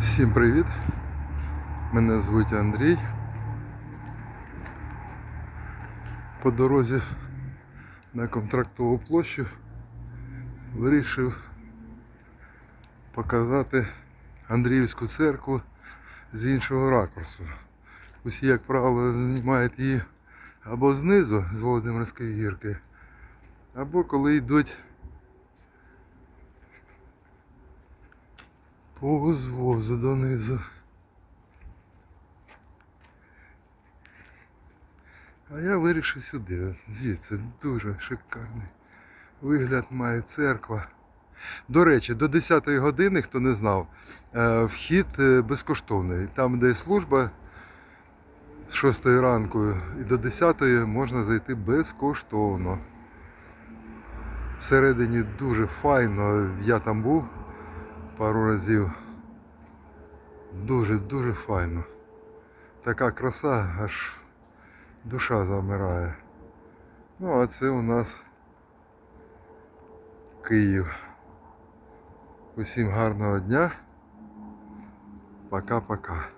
Всім привіт! Мене звуть Андрій. По дорозі на контрактову площу вирішив показати Андріївську церкву з іншого ракурсу. Усі, як правило, знімають її або знизу з Володимирської гірки, або коли йдуть узвозу донизу. А я вирішив сюди. Звідси дуже шикарний вигляд має церква. До речі, до 10-ї години, хто не знав, е, вхід е, безкоштовний. Там, де служба з 6 ранку і до 10 можна зайти безкоштовно. Всередині дуже файно. Я там був пару разів. Дуже-дуже файно. Така краса, аж душа замирає. Ну, а це у нас Київ. Усім гарного дня. Пока-пока.